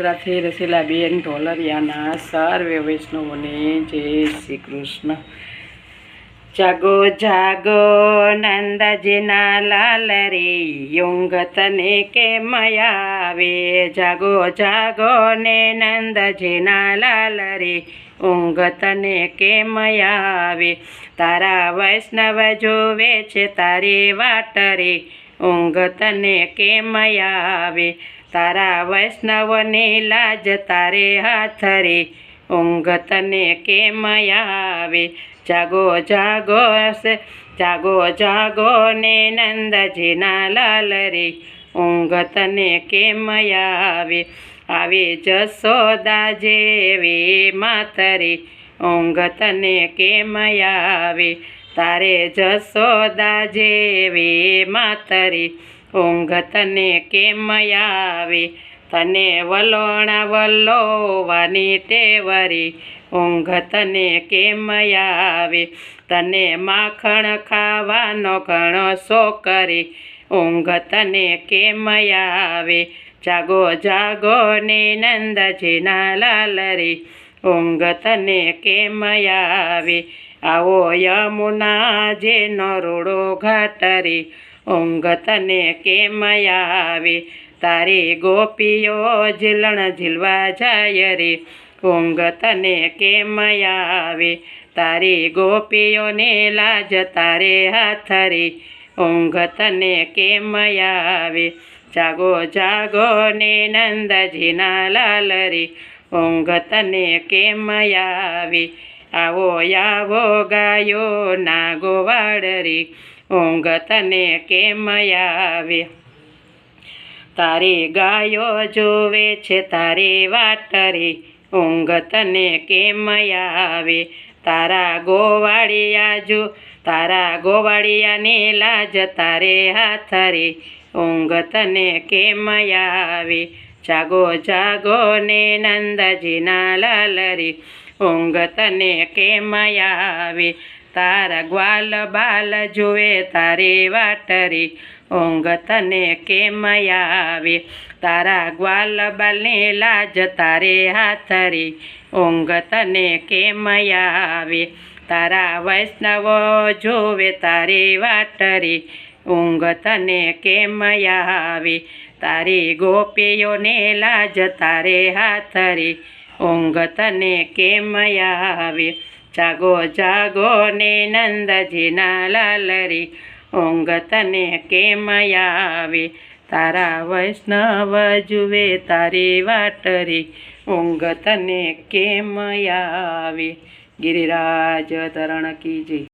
વડોદરાથી રસીલાબેન ઢોલરિયાના સર્વે વૈષ્ણવોને જય શ્રી કૃષ્ણ જાગો જાગો, નંદજીના લાલ રે યુંગ તને કેમ આવે? જાગો જાગો, ને નંદજીના લાલ રે ઊંઘ તને કેમ આવે? તારા વૈષ્ણવ જોવે છે તારી વાટ રે ઊંઘ તને કેમ આવે? તારા વૈષ્ણવની લાજ તારે હાથ રે ઊંઘ તને કેમ આવે? જાગો જાગો જાગો જાગો ને નંદજીના લાલ રે, ઊંઘ તને કેમ આવે? આવે જસોદા જેવી માતરે, ઊંઘ તને કેમ આવે? તારે જસોદા જેવી માતરે ઊંઘ તને કેમ આવે? તને વલોણા વલોવાની ટેવરી. ઊંઘ તને કેમ આવે? તને માખણ ખાવાનો ઘણો કરે ઊંઘ તને કેમ આવે? જાગો જાગો ને નંદજીના લાલરી. ઊંઘ તને કેમ આવે? આવો યમુના જેનો રોડો ઘાટરી, ઊંઘ તને કેમ આવે? તારી ગોપીઓ ઝીલણ ઝીલવા જાય રે, ઊંઘ તને કેમ આવે? તારી ગોપીઓને લાજ તારે હાથ રે ઊંઘ તને કેમ આવે? જાગો જાગો ને નંદજીના લાલ રે ઊંઘ તને કેમ આવે? આવો આવો ગાયો ના ગોવાડરી ઊંઘ તને કેમ આવે? તારી ગાયો જોવે છે, તારી વાટરી ઊંઘ તને કેમ આવે? તારા ગોવાળિયા જો, તારા ગોવાળિયાને લાજ, તારે હાથ રે, ઊંઘ તને કેમ આવે? જાગો જાગો ને નંદજીના લાલ રે ઊંઘ તને કેમ આવે તારા ગ્વાલ બાલ જોવે તારી વાટ રે. ઊંઘ તને કેમ આવે તારા ગ્વાલ બાલને લાજ તારે હાથરી ઊંઘ તને કેમ આવે તારા વૈષ્ણવો જોવે તારી વાટરી ઊંઘ તને કેમ આવે તારી ગોપીઓને લાજ તારે હાથ રે. ઊંઘ તને કેમ આવે? જાગો જાગો ને નંદજીના લાલરી. ઊંઘ તને કેમ આવે? તારા વૈષ્ણવ જુએ તારી વાટરી. ઓંગ તને કેમ આવે? ગિરિરાજ તરણ કી